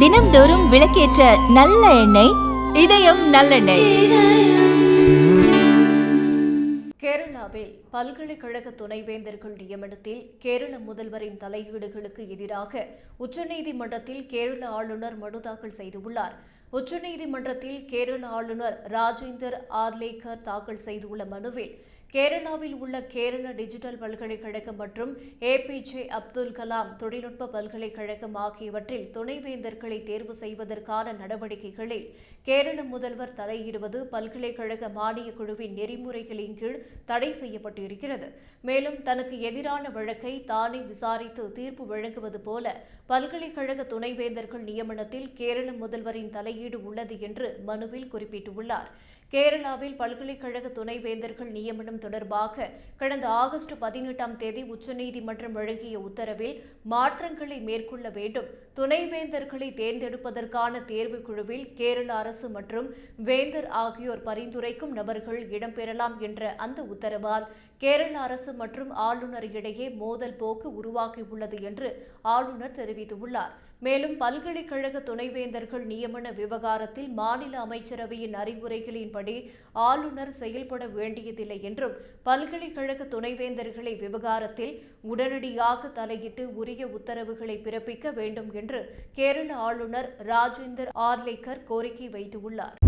தினம்தோறும் விளக்கேற்ற நல்ல எண்ணெய் இதயம் நல்லெண்ணெய். கேரளாவில் பல்கலைக்கழக துணைவேந்தர்கள் நியமனத்தில் கேரள முதல்வரின் தலையீடுகளுக்கு எதிராக உச்சநீதிமன்றத்தில் கேரள ஆளுநர் மனு தாக்கல் செய்துள்ளார். உச்சநீதிமன்றத்தில் கேரள ஆளுநர் ராஜேந்தர் ஆர்லேக்கர் தாக்கல் செய்துள்ள மனுவில் கேரளாவில் உள்ள கேரள டிஜிட்டல் பல்கலைக்கழகம் மற்றும் ஏபிஜே அப்துல் கலாம் தொழில்நுட்ப பல்கலைக்கழகம் ஆகியவற்றில் துணைவேந்தர்களை தேர்வு செய்வதற்கான நடவடிக்கைகளில் கேரள முதல்வர் தலையிடுவது பல்கலைக்கழக மானியக் குழுவின் நெறிமுறைகளின் கீழ் தடை செய்யப்பட்டிருக்கிறது. மேலும் தனக்கு எதிரான வழக்கை தானே விசாரித்து தீர்ப்பு வழங்குவது போல பல்கலைக்கழக துணைவேந்தர்கள் நியமனத்தில் கேரள முதல்வரின் தலையீடு உள்ளது என்று மனுவில் குறிப்பிட்டுள்ளார். கேரளாவில் பல்கலைக்கழக துணைவேந்தர்கள் நியமனம் தொடர்பாக கடந்த ஆகஸ்ட் பதினெட்டாம் தேதி உச்சநீதிமன்றம் வழங்கிய உத்தரவில் மாற்றங்களை மேற்கொள்ள வேண்டும். துணைவேந்தர்களை தேர்ந்தெடுப்பதற்கான தேர்வுக் குழுவில் கேரள அரசு மற்றும் வேந்தர் ஆகியோர் பரிந்துரைக்கும் நபர்கள் இடம்பெறலாம் என்ற அந்த உத்தரவால் கேரள அரசு மற்றும் ஆளுநர் இடையே மோதல் போக்கு உருவாகியுள்ளது என்று ஆளுநர் தெரிவித்துள்ளார். மேலும் பல்கலைக்கழக துணைவேந்தர்கள் நியமன விவகாரத்தில் மாநில அமைச்சரவையின் அறிவுரைகளின்படி ஆளுநர் செயல்பட வேண்டியதில்லை என்றும் பல்கலைக்கழக துணைவேந்தர்களை விவகாரத்தில் உடனடியாக தலையிட்டு உரிய உத்தரவுகளை பிறப்பிக்க வேண்டும் என்று கேரள ஆளுநர் ராஜேந்தர் ஆர்லேக்கர் கோரிக்கை வைத்துள்ளார்.